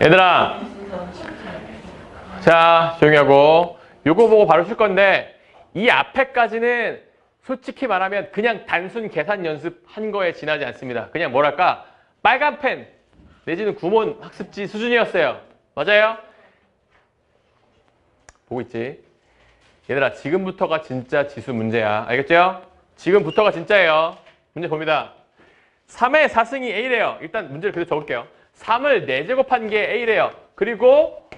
얘들아 자 조용히 하고 요거 보고 바로 쉴 건데 이 앞에까지는 솔직히 말하면 그냥 단순 계산 연습한 거에 지나지 않습니다 그냥 뭐랄까 빨간 펜 내지는 구몬 학습지 수준이었어요 맞아요? 보고 있지? 얘들아 지금부터가 진짜 지수 문제야 알겠죠? 지금부터가 진짜예요 문제 봅니다 3의 4승이 A래요. 일단 문제를 그대로 적을게요. 3을 4제곱한 게 A래요. 그리고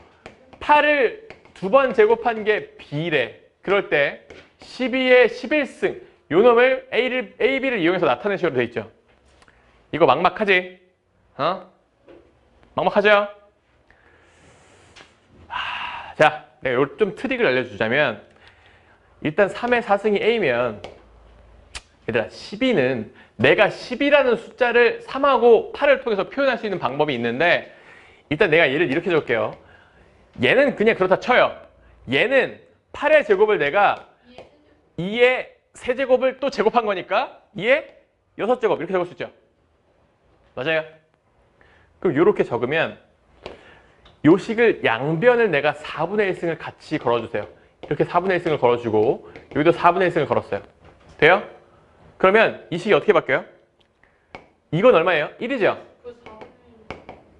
8을 두 번 제곱한 게 B래. 그럴 때 12의 11승 요 놈을 A를, A, B를 이용해서 나타내시면 돼 있죠. 이거 막막하지? 어? 막막하죠? 하, 자, 내가 요좀 트릭을 알려주자면 일단 3의 4승이 A면 얘들아 12는 내가 10이라는 숫자를 3하고 8을 통해서 표현할 수 있는 방법이 있는데 일단 내가 얘를 이렇게 적을게요. 얘는 그냥 그렇다 쳐요. 얘는 8의 제곱을 내가 2의 세제곱을 또 제곱한 거니까 2의 6제곱 이렇게 적을 수 있죠. 맞아요? 그럼 이렇게 적으면 요 식을 양변을 내가 4분의 1승을 같이 걸어주세요. 이렇게 4분의 1승을 걸어주고 여기도 4분의 1승을 걸었어요. 돼요? 그러면 이 식이 어떻게 바뀌어요? 이건 얼마예요? 1이죠?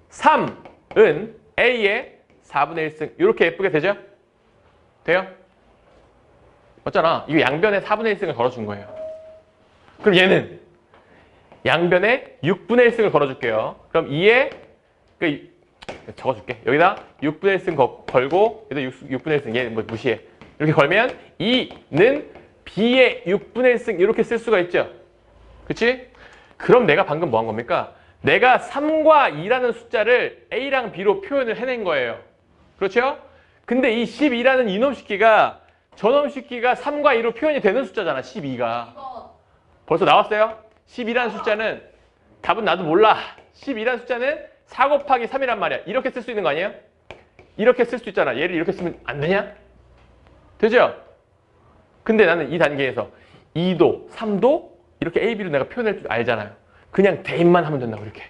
3은 A의 4분의 1승 이렇게 예쁘게 되죠? 돼요? 맞잖아. 이거 양변에 4분의 1승을 걸어준 거예요. 그럼 얘는 양변에 6분의 1승을 걸어줄게요. 그럼 2에 그 이- 적어줄게. 여기다 6분의 1승 거- 걸고 여기다 6, 분의 1승 얘 뭐 무시해. 이렇게 걸면 2는 B의 6분의 1승 이렇게 쓸 수가 있죠. 그치? 그럼 내가 방금 뭐 한 겁니까? 내가 3과 2라는 숫자를 A랑 B로 표현을 해낸 거예요. 그렇죠? 근데 이 12라는 이놈 식기가 저놈 식기가 3과 2로 표현이 되는 숫자잖아. 12가. 벌써 나왔어요? 12라는 숫자는 답은 나도 몰라. 12라는 숫자는 4 곱하기 3이란 말이야. 이렇게 쓸 수 있는 거 아니에요? 이렇게 쓸 수 있잖아. 얘를 이렇게 쓰면 안 되냐? 되죠? 근데 나는 이 단계에서 2도, 3도 이렇게 A, B로 내가 표현할 줄 알잖아요. 그냥 대입만 하면 된다고 이렇게.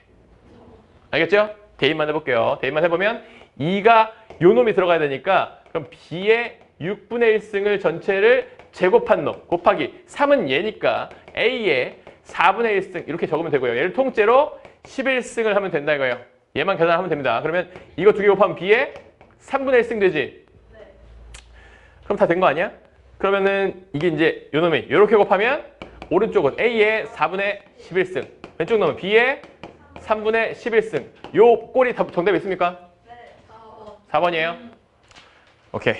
알겠죠? 대입만 해볼게요. 대입만 해보면 2가 요 놈이 들어가야 되니까 그럼 B의 6분의 1승을 전체를 제곱한 놈 곱하기 3은 얘니까 A의 4분의 1승 이렇게 적으면 되고요. 얘를 통째로 11승을 하면 된다 이거예요. 얘만 계산하면 됩니다. 그러면 이거 두 개 곱하면 B의 3분의 1승 되지? 그럼 다 된 거 아니야? 그러면은 이게 이제 요 놈이 이렇게 곱하면 오른쪽은 A의 4분의 11승 왼쪽 놈은 B의 3분의 11승 요 꼴이 답 정답 있습니까? 네, 4번. 4번이에요? 오케이